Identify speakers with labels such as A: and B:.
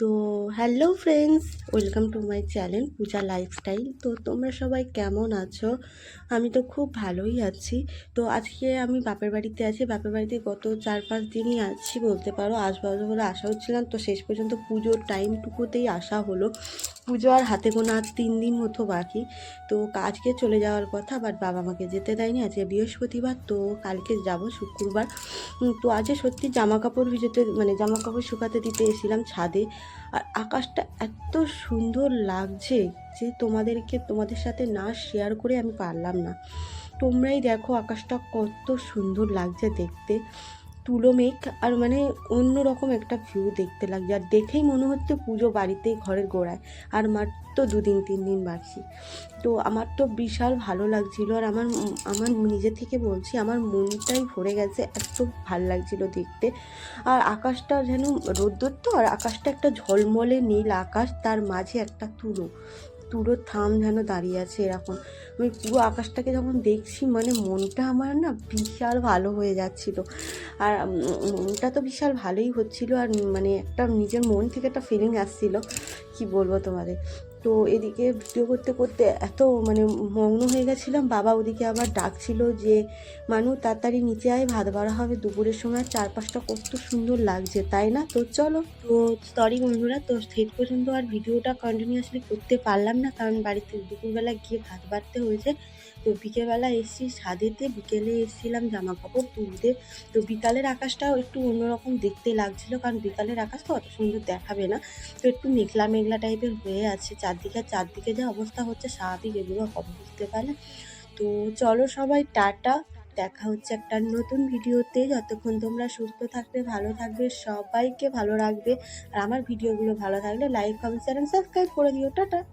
A: তো hello friends, welcome to my channel Puja lifestyle. তো তোমরা সবাই কেমন আছো? আমি তো খুব ভালোই আছি। তো আজকে আমি বাপের বাড়িতে আছি। বাপের বাড়িতে গত চার পাঁচ দিনই আছি বলতে পারো। আসবাস বলে আসা হচ্ছিলাম, তো শেষ পর্যন্ত পুজোর টাইমটুকুতেই আসা হলো। পুজো আর হাতে গোনা তিন দিন মতো বাকি। তো আজকে চলে যাওয়ার কথা বাট বাবা আমাকে যেতে দেয়নি। আজকে বৃহস্পতিবার, তো কালকে যাব শুক্রবার। তো আজকে সত্যি জামা কাপড় ভিজোতে মানে জামা কাপড় শুকাতে দিতে এসেছিলাম ছাদে। আর আকাশটা এত সুন্দর লাগছে যে তোমাদেরকে, তোমাদের সাথে না শেয়ার করে আমি পারলাম না। তোমরাই দেখো আকাশটা কত সুন্দর লাগছে দেখতে। তুলো মেঘ আর মানে অন্যরকম একটা ভিউ দেখতে লাগছে। আর দেখেই মনে হচ্ছে পুজো বাড়িতেই ঘরের গোড়ায়। আর মাত্র দুদিন, তিন দিন বাকি। তো আমার তো বিশাল ভালো লাগছিল। আর আমার আমার নিজে থেকে বলছি, আমার মনটাই ভরে গেছে, এত ভালো লাগছিল দেখতে। আর আকাশটা যেন রোদ্দুর তো, আর আকাশটা একটা ঝলমলে নীল আকাশ, তার মাঝে একটা তুলো। তুলোর থাম যেন দাঁড়িয়ে আছে এরকম। আমি পুরো আকাশটাকে যখন দেখছি মানে মনটা আমার না বিশাল ভালো হয়ে যাচ্ছিল। আর মনটা তো বিশাল ভালোই হচ্ছিল। আর মানে একটা নিজের মন থেকে একটা ফিলিং আসছিল। কি বলব তোমাদের? তো এদিকে ভিডিও করতে করতে এত মানে মগ্ন হয়ে গেছিলাম। বাবা ওদিকে আবার ডাকছিল যে, মানু, তাড়াতাড়ি নিচে আয়, ভাত বাড়া হবে দুপুরের সময় চারপাশটা কত সুন্দর লাগছে, তাই না? তো চলো। তো সরি বন্ধুরা, তো শেষ পর্যন্ত আর ভিডিওটা কন্টিনিউয়াসলি করতে পারলাম না, কারণ বাড়িতে দুপুরবেলা গিয়ে ভাত বাড়তে হয়েছে। তো বিকেলবেলা এসেছি ছাদেতে বিকেলে এসেছিলাম জামা কাপড় তুলতে। তো বিকালের আকাশটাও একটু অন্যরকম দেখতে লাগছিল, কারণ বিকালের আকাশ তো অত সুন্দর দেখাবে না। তো একটু মেঘলা মেঘলা টাইপের হয়ে আছে, চারদিকে চারদিকে যা অবস্থা হচ্ছে স্বাভাবিক, এগুলো হবে বুঝতে পারলে তো চলো সবাই টাটা, দেখা হচ্ছে একটা নতুন ভিডিওতে। যতক্ষণ তোমরা সুস্থ থাকবে, ভালো থাকবে, সবাইকে ভালো রাখবে। আর আমার ভিডিওগুলো ভালো থাকলে লাইক, কমেন্ট চ্যানেল সাবস্ক্রাইব করে দিও। টাটা।